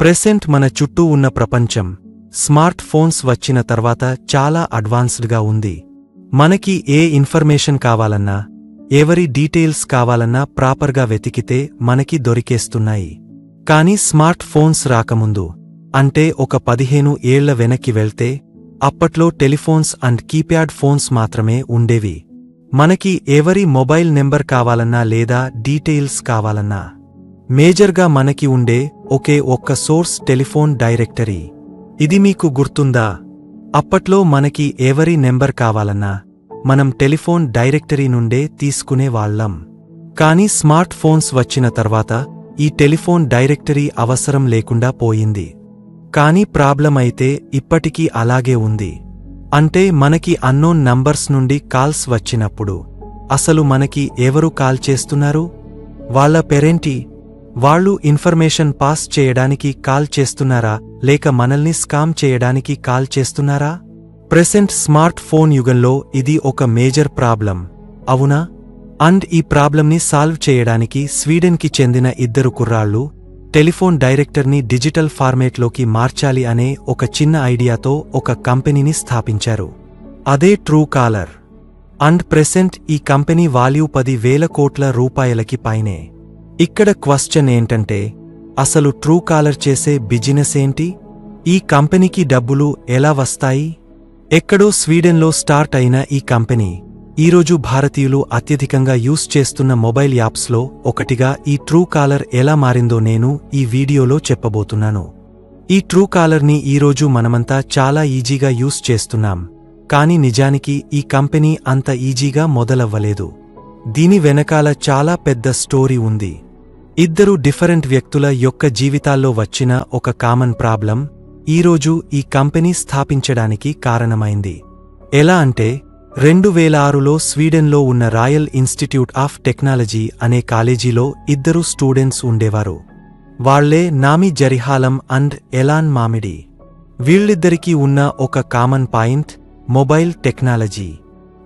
Present మన చుట్టూ ఉన్న ప్రపంచం స్మార్ట్ ఫోన్స్ వచ్చిన తర్వాత చాలా అడ్వాన్స్డ్గా ఉంది. మనకి ఏ ఇన్ఫర్మేషన్ కావాలన్నా ఎవరి డీటెయిల్స్ కావాలన్నా ప్రాపర్గా వెతికితే మనకి దొరికేస్తున్నాయి. కానీ స్మార్ట్ ఫోన్స్ రాకముందు అంటే ఒక పదిహేను ఏళ్ళ వెనక్కి వెళ్తే అప్పట్లో టెలిఫోన్స్ అండ్ కీప్యాడ్ ఫోన్స్ మాత్రమే ఉండేవి. మనకి ఎవరి మొబైల్ నెంబర్ కావాలన్నా లేదా డీటెయిల్స్ కావాలన్నా మేజర్గా మనకి ఉండే ఒకే ఒక్క సోర్స్ టెలిఫోన్ డైరెక్టరీ. ఇది మీకు గుర్తుందా? అప్పట్లో మనకి ఎవరి నెంబర్ కావాలన్నా మనం టెలిఫోన్ డైరెక్టరీ నుండే తీసుకునేవాళ్ళం కానీ స్మార్ట్ ఫోన్స్ వచ్చిన తర్వాత ఈ టెలిఫోన్ డైరెక్టరీ అవసరం లేకుండా పోయింది. కానీ ప్రాబ్లం అయితే ఇప్పటికీ అలాగే ఉంది. అంటే మనకి అన్నోన్ నంబర్స్ నుండి కాల్స్ వచ్చినప్పుడు అసలు మనకి ఎవరు కాల్ చేస్తున్నారు? వాళ్ళ పేరేంటి? వాళ్ళు ఇన్ఫర్మేషన్ పాస్ చేయడానికి కాల్ చేస్తున్నారా? లేక మనల్ని స్కామ్ చేయడానికి కాల్ చేస్తున్నారా? ప్రెసెంట్ స్మార్ట్ ఫోన్ యుగంలో ఇది ఒక మేజర్ ప్రాబ్లం. అవునా? అండ్ ఈ ప్రాబ్లంని సాల్వ్ చేయడానికి స్వీడన్కి చెందిన ఇద్దరు కుర్రాళ్ళు టెలిఫోన్ డైరెక్టర్ని డిజిటల్ ఫార్మేట్లోకి మార్చాలి అనే ఒక చిన్న ఐడియాతో ఒక కంపెనీని స్థాపించారు. అదే ట్రూ కాలర్. అండ్ ప్రెసెంట్ ఈ కంపెనీ వాల్యూ పది వేల కోట్ల రూపాయలకి పైనే. ఇక్కడ క్వశ్చన్ ఏంటంటే అసలు ట్రూ కాలర్ చేసే బిజినెస్ ఏంటి? ఈ కంపెనీకి డబ్బులు ఎలా వస్తాయి? ఎక్కడో స్వీడన్లో స్టార్ట్ అయిన ఈ కంపెనీ ఈరోజు భారతీయులు అత్యధికంగా యూస్ చేస్తున్న మొబైల్ యాప్స్లో ఒకటిగా ఈ ట్రూ కాలర్ ఎలా మారిందో నేను ఈ వీడియోలో చెప్పబోతున్నాను. ఈ ట్రూ కాలర్ని ఈరోజు మనమంతా చాలా ఈజీగా యూస్ చేస్తున్నాం. కానీ నిజానికి ఈ కంపెనీ అంత ఈజీగా మొదలవ్వలేదు. దీని వెనకాల చాలా పెద్ద స్టోరీ ఉంది. ఇద్దరు డిఫరెంట్ వ్యక్తుల యొక్క జీవితాల్లో వచ్చిన ఒక కామన్ ప్రాబ్లం ఈరోజు ఈ కంపెనీ స్థాపించడానికి కారణమైంది. ఎలా అంటే రెండు వేల ఆరులో స్వీడన్లో ఉన్న రాయల్ ఇన్స్టిట్యూట్ ఆఫ్ టెక్నాలజీ అనే కాలేజీలో ఇద్దరు స్టూడెంట్స్ ఉండేవారు. వాళ్ళే నామి జరిహాలం అండ్ ఎలాన్ మామిడి. వీళ్ళిద్దరికీ ఉన్న ఒక కామన్ పాయింట్ మొబైల్ టెక్నాలజీ.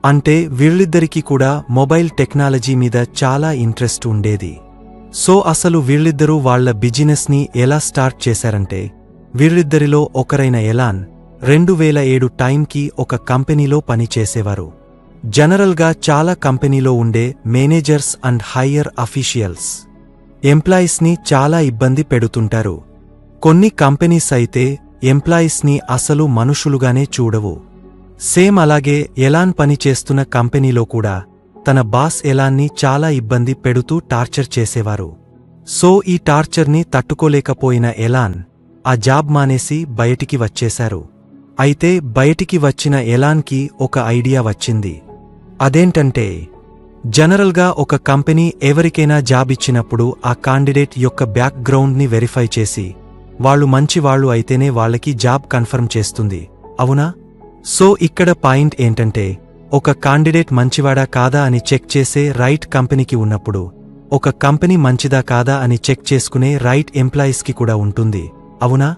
అంటే వీళ్ళిద్దరికీ కూడా మొబైల్ టెక్నాలజీ మీద చాలా ఇంట్రెస్ట్ ఉండేది. సో అసలు వీళ్ళిద్దరూ వాళ్ళ బిజినెస్ని ఎలా స్టార్ట్ చేశారంటే వీళ్ళిద్దరిలో ఒకరైన ఎలాన్ రెండు వేల ఏడు టైంకి ఒక కంపెనీలో పనిచేసేవారు జనరల్గా చాలా కంపెనీలో ఉండే మేనేజర్స్ అండ్ హయ్యర్ అఫీషియల్స్ ఎంప్లాయీస్ని చాలా ఇబ్బంది పెడుతుంటారు. కొన్ని కంపెనీస్ అయితే ఎంప్లాయీస్ని అసలు మనుషులుగానే చూడవు. సేమ్ అలాగే ఎలాన్ పనిచేస్తున్న కంపెనీలో కూడా తన బాస్ ఎలాన్ని చాలా ఇబ్బంది పెడుతూ టార్చర్ చేసేవారు. సో ఈ టార్చర్ని తట్టుకోలేకపోయిన ఎలాన్ ఆ జాబ్ మానేసి బయటికి వచ్చేశారు. అయితే బయటికి వచ్చిన ఎలాన్కి ఒక ఐడియా వచ్చింది. అదేంటంటే జనరల్గా ఒక కంపెనీ ఎవరికైనా జాబ్ ఇచ్చినప్పుడు ఆ కాండిడేట్ యొక్క బ్యాక్గ్రౌండ్ని వెరిఫై చేసి వాళ్ళు మంచివాళ్ళు అయితేనే వాళ్ళకి జాబ్ కన్ఫర్మ్ చేస్తుంది. అవునా? సో ఇక్కడ పాయింట్ ఏంటంటే ఒక కాండిడేట్ మంచివాడా కాదా అని చెక్ చేసే రైట్ కంపెనీకి ఉన్నప్పుడు ఒక కంపెనీ మంచిదా కాదా అని చెక్ చేసుకునే రైట్ ఎంప్లాయీస్కి కూడా ఉంటుంది. అవునా?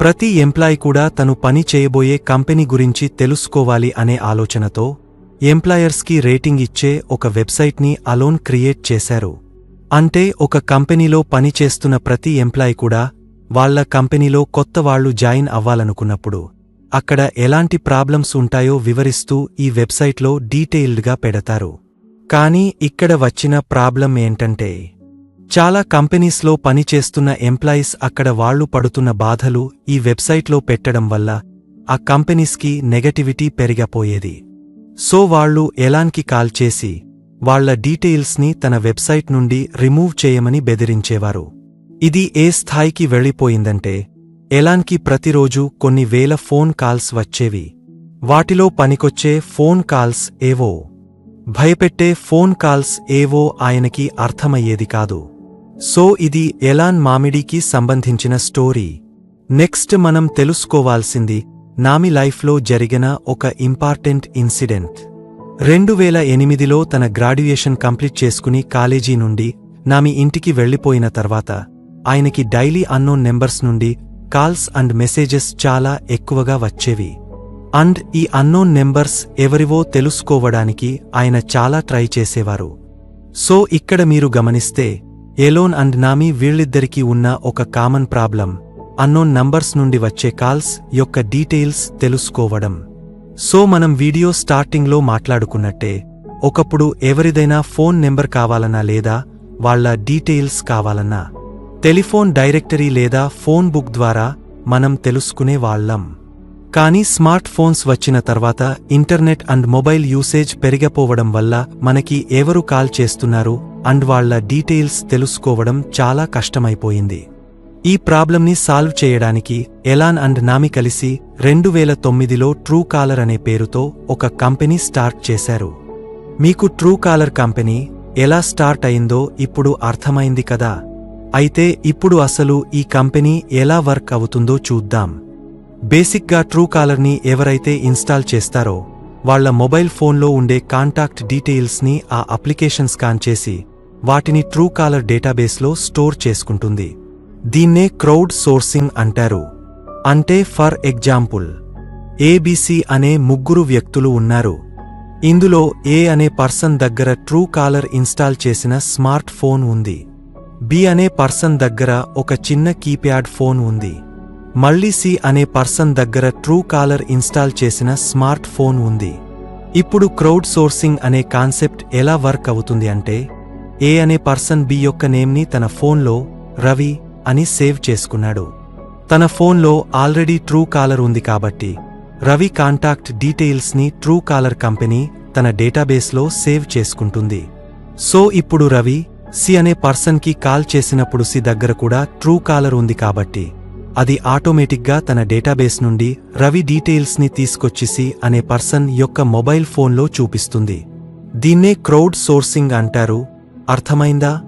ప్రతి ఎంప్లాయీ కూడా తను పని చేయబోయే కంపెనీ గురించి తెలుసుకోవాలి అనే ఆలోచనతో ఎంప్లాయర్స్కి రేటింగ్ ఇచ్చే ఒక వెబ్సైట్ని అలోన్ క్రియేట్ చేశారు. అంటే ఒక కంపెనీలో పనిచేస్తున్న ప్రతి ఎంప్లాయీ కూడా వాళ్ళ కంపెనీలో కొత్త వాళ్ళు జాయిన్ అవ్వాలనుకున్నప్పుడు అక్కడ ఎలాంటి ప్రాబ్లమ్స్ ఉంటాయో వివరిస్తూ ఈ వెబ్సైట్లో డీటెయిల్డ్గా పెడతారు. కానీ ఇక్కడ వచ్చిన ప్రాబ్లం ఏంటంటే చాలా కంపెనీస్లో పనిచేస్తున్న ఎంప్లాయీస్ అక్కడ వాళ్ళు పడుతున్న బాధలు ఈ వెబ్సైట్లో పెట్టడం వల్ల ఆ కంపెనీస్కి నెగటివిటీ పెరిగపోయేది. సో వాళ్ళు ఎలాన్కి కాల్ చేసి వాళ్ళ డీటెయిల్స్ని తన వెబ్సైట్ నుండి రిమూవ్ చేయమని బెదిరించేవారు. ఇది ఏ స్థాయికి వెళ్ళిపోయిందంటే ఎలాన్కి ప్రతిరోజు కొన్ని వేల ఫోన్ కాల్స్ వచ్చేవి. వాటిలో పనికొచ్చే ఫోన్ కాల్స్ ఏవో. భయపెట్టే ఫోన్ కాల్స్ ఏవో ఆయనకి అర్థమయ్యేది కాదు. సో ఇది ఎలాన్ మామిడికి సంబంధించిన స్టోరీ. నెక్స్ట్ మనం తెలుసుకోవాల్సింది నామి లైఫ్లో జరిగిన ఒక ఇంపార్టెంట్ ఇన్సిడెంట్. రెండు వేల ఎనిమిదిలో తన గ్రాడ్యుయేషన్ కంప్లీట్ చేసుకుని కాలేజీ నుండి నామి ఇంటికి వెళ్ళిపోయిన తర్వాత ఆయనకి డైలీ అన్నోన్ నెంబర్స్ నుండి కాల్స్ అండ్ మెసేజెస్ చాలా ఎక్కువగా వచ్చేవి. అండ్ ఈ అన్నోన్ నెంబర్స్ ఎవరివో తెలుసుకోవడానికి ఆయన చాలా ట్రై చేసేవారు. సో ఇక్కడ మీరు గమనిస్తే ఎలోన్ అండ్ నామి వీళ్ళిద్దరికీ ఉన్న ఒక కామన్ ప్రాబ్లం అన్నోన్ నంబర్స్ నుండి వచ్చే కాల్స్ యొక్క డీటెయిల్స్ తెలుసుకోవడం. సో మనం వీడియో స్టార్టింగ్లో మాట్లాడుకున్నట్టే ఒకప్పుడు ఎవరిదైనా ఫోన్ నెంబర్ కావాలన్నా లేదా వాళ్ళ డీటెయిల్స్ కావాలన్నా టెలిఫోన్ డైరెక్టరీ లేదా ఫోన్ బుక్ ద్వారా మనం తెలుసుకునే వాళ్ళం. కానీ స్మార్ట్ ఫోన్స్ వచ్చిన తర్వాత ఇంటర్నెట్ అండ్ మొబైల్ యూసేజ్ పెరిగపోవడం వల్ల మనకి ఎవరు కాల్ చేస్తున్నారు అండ్ వాళ్ళ డీటెయిల్స్ తెలుసుకోవడం చాలా కష్టమైపోయింది. ఈ ప్రాబ్లంని సాల్వ్ చేయడానికి ఎలాన్ అండ్ నామి కలిసి రెండు వేల తొమ్మిదిలో ట్రూ కాలర్ అనే పేరుతో ఒక కంపెనీ స్టార్ట్ చేశారు. మీకు ట్రూ కాలర్ కంపెనీ ఎలా స్టార్ట్ అయిందో ఇప్పుడు అర్థమైంది కదా. అయితే ఇప్పుడు అసలు ఈ కంపెనీ ఎలా వర్క్ అవుతుందో చూద్దాం. బేసిక్గా ట్రూ కాలర్ని ఎవరైతే ఇన్స్టాల్ చేస్తారో వాళ్ళ మొబైల్ ఫోన్లో ఉండే కాంటాక్ట్ డీటెయిల్స్ని ఆ అప్లికేషన్ స్కాన్ చేసి వాటిని ట్రూ కాలర్ డేటాబేస్లో స్టోర్ చేసుకుంటుంది. దీన్నే క్రౌడ్ సోర్సింగ్ అంటారు. అంటే ఫర్ ఎగ్జాంపుల్ ఏబీసీ అనే ముగ్గురు వ్యక్తులు ఉన్నారు. ఇందులో ఏ అనే పర్సన్ దగ్గర ట్రూ కాలర్ ఇన్స్టాల్ చేసిన స్మార్ట్ ఫోన్ ఉంది. బి అనే పర్సన్ దగ్గర ఒక చిన్న కీప్యాడ్ ఫోన్ ఉంది. మళ్ళీ సి అనే పర్సన్ దగ్గర ట్రూ కాలర్ ఇన్స్టాల్ చేసిన స్మార్ట్ ఫోన్ ఉంది. ఇప్పుడు క్రౌడ్ సోర్సింగ్ అనే కాన్సెప్ట్ ఎలా వర్క్ అవుతుంది అంటే ఏ అనే పర్సన్ బి యొక్క నేమ్ని తన ఫోన్లో రవి అని సేవ్ చేసుకున్నాడు. తన ఫోన్లో ఆల్రెడీ ట్రూ కాలర్ ఉంది కాబట్టి రవి కాంటాక్ట్ డీటెయిల్స్ని ట్రూ కాలర్ కంపెనీ తన డేటాబేస్లో సేవ్ చేసుకుంటుంది. సో ఇప్పుడు రవి సి అనే పర్సన్కి కాల్ చేసినప్పుడు సి దగ్గర కూడా ట్రూ కాలర్ ఉంది కాబట్టి అది ఆటోమేటిక్గా తన డేటాబేస్ నుండి రవి డీటెయిల్స్ని తీసుకొచ్చి సి అనే పర్సన్ యొక్క మొబైల్ ఫోన్లో చూపిస్తుంది. దీన్నే క్రౌడ్ సోర్సింగ్ అంటారు. అర్థమైందా?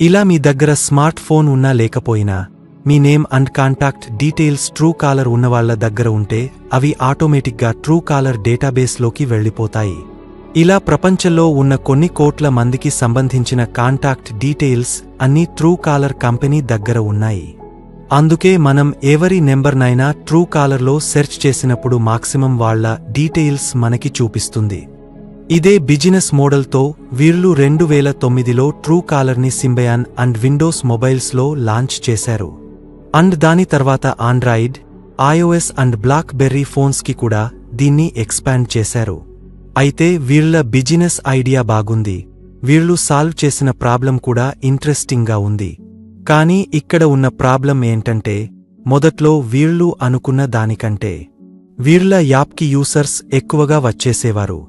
ఇలా మీ దగ్గర స్మార్ట్ ఫోన్ ఉన్నా లేకపోయినా మీ name and contact details Truecaller ఉన్నవాళ్ళ దగ్గర ఉంటే అవి ఆటోమేటిక్గా ట్రూ కాలర్ డేటాబేస్లోకి వెళ్ళిపోతాయి. ఇలా ప్రపంచంలో ఉన్న కొన్ని కోట్ల మందికి సంబంధించిన కాంటాక్ట్ డీటెయిల్స్ అన్నీ ట్రూ కాలర్ కంపెనీ దగ్గర ఉన్నాయి. అందుకే మనం ఎవరి నెంబర్నైనా ట్రూ కాలర్లో సెర్చ్ చేసినప్పుడు మాక్సిమం వాళ్ళ డీటెయిల్స్ మనకి చూపిస్తుంది. ఇదే బిజినెస్ మోడల్తో వీర్లు రెండు వేల తొమ్మిదిలో ట్రూ కాలర్ని సింబయాన్ అండ్ విండోస్ మొబైల్స్లో లాంచ్ చేశారు. అండ్ దాని తర్వాత Android iOS and black berry ఫోన్స్కి కూడా దీన్ని ఎక్స్పాండ్ చేశారు. అయితే వీళ్ళ బిజినెస్ ఐడియా బాగుంది. వీళ్ళు సాల్వ్ చేసిన ప్రాబ్లం కూడా ఇంట్రెస్టింగ్గా ఉంది. కానీ ఇక్కడ ఉన్న ప్రాబ్లం ఏంటంటే మొదట్లో వీళ్ళు అనుకున్న దానికంటే. వీళ్ళ యాప్కి యూసర్స్ ఎక్కువగా వచ్చేసేవారు.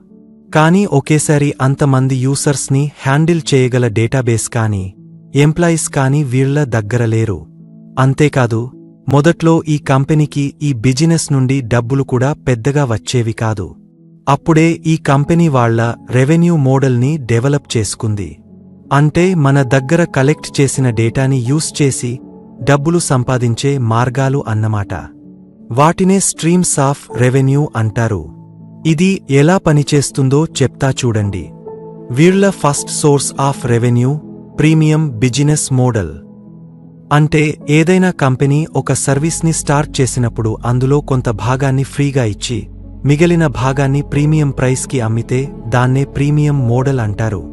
కానీ ఒకేసారి అంతమంది యూసర్స్ని హ్యాండిల్ చేయగల డేటాబేస్ కానీ ఎంప్లాయీస్ కానీ వీళ్ళ దగ్గర లేరు. అంతేకాదు మొదట్లో ఈ కంపెనీకి ఈ బిజినెస్ నుండి డబ్బులు కూడా పెద్దగా వచ్చేవి కాదు. అప్పుడే ఈ కంపెనీ వాళ్ళ రెవెన్యూ మోడల్ని డెవలప్ చేసుకుంది. అంటే మన దగ్గర కలెక్ట్ చేసిన డేటాని యూస్ చేసి డబ్బులు సంపాదించే మార్గాలు అన్నమాట. వాటినే స్ట్రీమ్స్ ఆఫ్ రెవెన్యూ అంటారు. ఇది ఎలా పనిచేస్తుందో చెప్తా చూడండి. వీళ్ళ first source of revenue premium business model. అంటే ఏదైనా కంపెనీ ఒక సర్వీస్ని స్టార్ట్ చేసినప్పుడు అందులో కొంత భాగాన్ని ఫ్రీగా ఇచ్చి మిగిలిన భాగాన్ని ప్రీమియం ప్రైస్కి అమ్మితే దాన్నే ప్రీమియం మోడల్ అంటారు.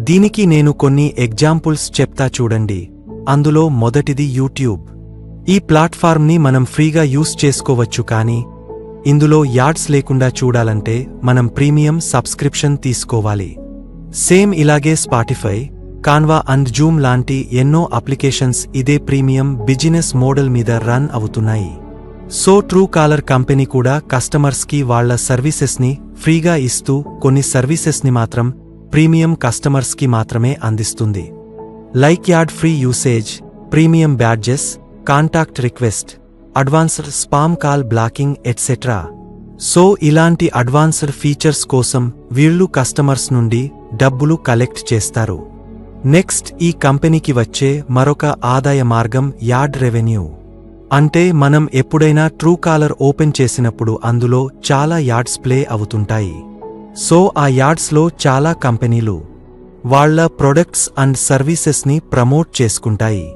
దీనికి నేను కొన్ని ఎగ్జాంపుల్స్ చెప్తా చూడండి. అందులో మొదటిది యూట్యూబ్. ఈ ప్లాట్ఫార్మ్ని మనం ఫ్రీగా యూస్ చేసుకోవచ్చు కానీ ఇందులో యాడ్స్ లేకుండా చూడాలంటే మనం ప్రీమియం సబ్స్క్రిప్షన్ తీసుకోవాలి. సేమ్ ఇలాగే స్పాటిఫై కాన్వా అండ్ జూమ్ లాంటి ఎన్నో అప్లికేషన్స్ ఇదే ప్రీమియం బిజినెస్ మోడల్ మీద రన్ అవుతున్నాయి. సో ట్రూ కాలర్ కంపెనీ కూడా కస్టమర్స్కి వాళ్ళ సర్వీసెస్ని ఫ్రీగా ఇస్తూ కొన్ని సర్వీసెస్ని మాత్రం ప్రీమియం కస్టమర్స్కి మాత్రమే అందిస్తుంది. Like ad free usage premium badges contact request advanced spam call blocking etcetera so ఇలాంటి అడ్వాన్స్డ్ ఫీచర్స్ కోసం వీళ్ళు కస్టమర్స్ నుండి డబ్బులు కలెక్ట్ చేస్తారు. నెక్స్ట్ ఈ కంపెనీకి వచ్చే మరొక ఆదాయ మార్గం యాడ్ రెవెన్యూ. అంటే మనం ఎప్పుడైనా ట్రూ కాలర్ ఓపెన్ చేసినప్పుడు అందులో చాలా యాడ్స్ ప్లే అవుతుంటాయి. సో ఆ యాడ్స్లో చాలా కంపెనీలు వాళ్ళ ప్రొడక్ట్స్ అండ్ సర్వీసెస్ని ప్రమోట్ చేసుకుంటాయి.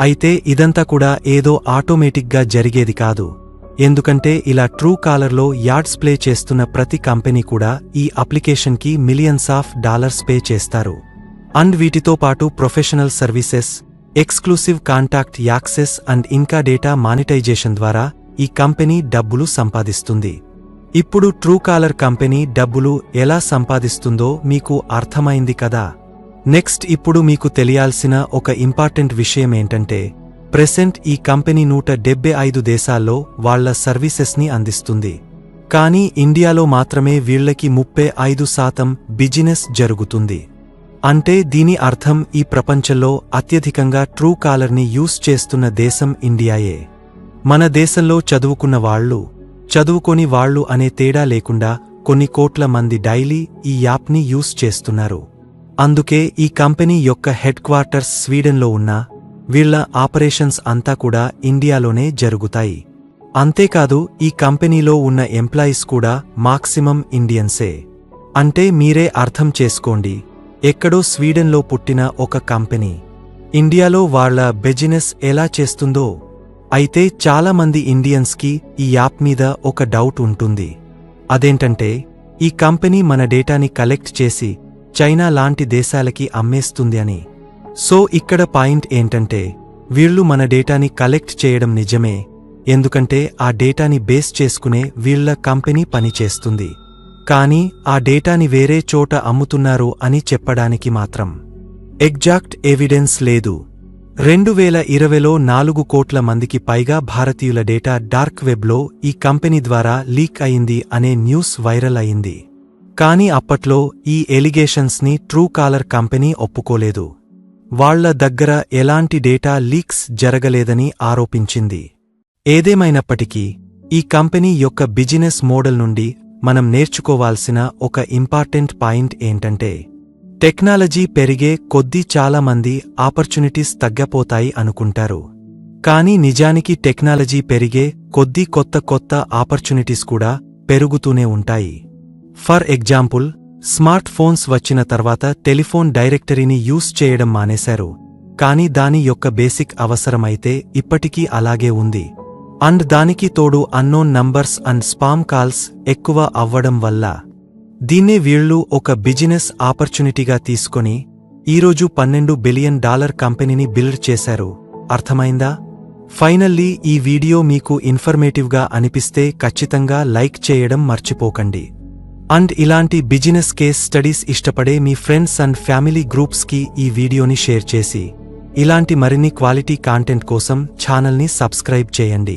అయితే ఇదంతా కూడా ఏదో ఆటోమేటిక్గా జరిగేది కాదు. ఎందుకంటే ఇలా ట్రూ కాలర్లో యాడ్స్ ప్లే చేస్తున్న ప్రతి కంపెనీ కూడా ఈ అప్లికేషన్కి మిలియన్స్ ఆఫ్ డాలర్స్ పే చేస్తారు. అండ్ వీటితో పాటు professional services exclusive contact access and ఇంకా డేటా మానిటైజేషన్ ద్వారా ఈ కంపెనీ డబ్బులు సంపాదిస్తుంది. ఇప్పుడు ట్రూకాలర్ కంపెనీ డబ్బులు ఎలా సంపాదిస్తుందో మీకు అర్థమైంది కదా? నెక్స్ట్ ఇప్పుడు మీకు తెలియాల్సిన ఒక ఇంపార్టెంట్ విషయం ఏంటంటే ప్రెసెంట్ ఈ కంపెనీ నూట డెబ్బై ఐదు దేశాల్లో వాళ్ళ సర్వీసెస్ని అందిస్తుంది. కానీ ఇండియాలో మాత్రమే వీళ్ళకి ముప్పై ఐదు శాతం బిజినెస్ జరుగుతుంది. అంటే దీని అర్థం ఈ ప్రపంచంలో అత్యధికంగా ట్రూ కాలర్ని యూస్ చేస్తున్న దేశం ఇండియాయే. మన దేశంలో చదువుకున్న వాళ్ళు చదువుకొని వాళ్ళు అనే తేడా లేకుండా కొన్ని కోట్ల మంది డైలీ ఈ యాప్ని యూస్ చేస్తున్నారు. అందుకే ఈ కంపెనీ యొక్క హెడ్ క్వార్టర్స్ స్వీడన్లో ఉన్నా వీళ్ళ ఆపరేషన్స్ అంతా కూడా ఇండియాలోనే జరుగుతాయి. అంతేకాదు ఈ కంపెనీలో ఉన్న ఎంప్లాయీస్ కూడా మాక్సిమం ఇండియన్సే. అంటే మీరే అర్థం చేసుకోండి. ఎక్కడో స్వీడన్లో పుట్టిన ఒక కంపెనీ. ఇండియాలో వాళ్ళ బిజినెస్ ఎలా చేస్తుందో అయితే చాలామంది ఇండియన్స్కి ఈ యాప్ మీద ఒక డౌట్ ఉంటుంది. అదేంటంటే ఈ కంపెనీ మన డేటాని కలెక్ట్ చేసి చైనా లాంటి దేశాలకి అమ్మేస్తుంది అని. సో ఇక్కడ పాయింట్ ఏంటంటే వీళ్ళు మన డేటాని కలెక్ట్ చేయడం నిజమే ఎందుకంటే ఆ డేటాని బేస్ చేసుకునే వీళ్ళ కంపెనీ పనిచేస్తుంది. కానీ ఆ డేటాని వేరే చోట అమ్ముతున్నారు అని చెప్పడానికి మాత్రం ఎగ్జాక్ట్ ఎవిడెన్స్ లేదు. రెండు వేల ఇరవైలో నాలుగు కోట్ల మందికి పైగా భారతీయుల డేటా డార్క్ వెబ్లో ఈ కంపెనీ ద్వారా లీక్ అయింది అనే న్యూస్ వైరల్ అయింది. కానీ అప్పట్లో ఈ ఎలిగేషన్స్ని ట్రూ కాలర్ కంపెనీ ఒప్పుకోలేదు. వాళ్ళ దగ్గర ఎలాంటి డేటా లీక్స్ జరగలేదని ఆరోపించింది. ఏదేమైనప్పటికీ ఈ కంపెనీ యొక్క బిజినెస్ మోడల్ నుండి మనం నేర్చుకోవాల్సిన ఒక ఇంపార్టెంట్ పాయింట్ ఏంటంటే టెక్నాలజీ పెరిగే కొద్దీ చాలామంది ఆపర్చునిటీస్ తగ్గపోతాయి అనుకుంటారు. కానీ నిజానికి టెక్నాలజీ పెరిగే కొద్దీ కొత్త కొత్త ఆపర్చునిటీస్ కూడా పెరుగుతూనే ఉంటాయి. ఫర్ ఎగ్జాంపుల్ స్మార్ట్ ఫోన్స్ వచ్చిన తర్వాత టెలిఫోన్ డైరెక్టరీని యూస్ చేయడం మానేశారు. కానీ దాని యొక్క బేసిక్ అవసరమైతే ఇప్పటికీ అలాగే ఉంది. అండ్ దానికి తోడు unknown numbers and spam calls ఎక్కువ అవ్వడం వల్ల దీన్నే వీళ్ళు ఒక బిజినెస్ ఆపర్చునిటీగా తీసుకొని ఈరోజు పన్నెండు బిలియన్ డాలర్ కంపెనీని బిల్డ్ చేశారు. అర్థమైందా? ఫైనల్లీ ఈ వీడియో మీకు ఇన్ఫర్మేటివ్గా అనిపిస్తే ఖచ్చితంగా లైక్ చేయడం మర్చిపోకండి. అండ్ ఇలాంటి బిజినెస్ కేస్ స్టడీస్ ఇష్టపడే మీ ఫ్రెండ్స్ అండ్ ఫ్యామిలీ గ్రూప్స్కి ఈ వీడియోని షేర్ చేసి ఇలాంటి మరిన్ని క్వాలిటీ కాంటెంట్ కోసం ఛానల్ని సబ్స్క్రైబ్ చేయండి.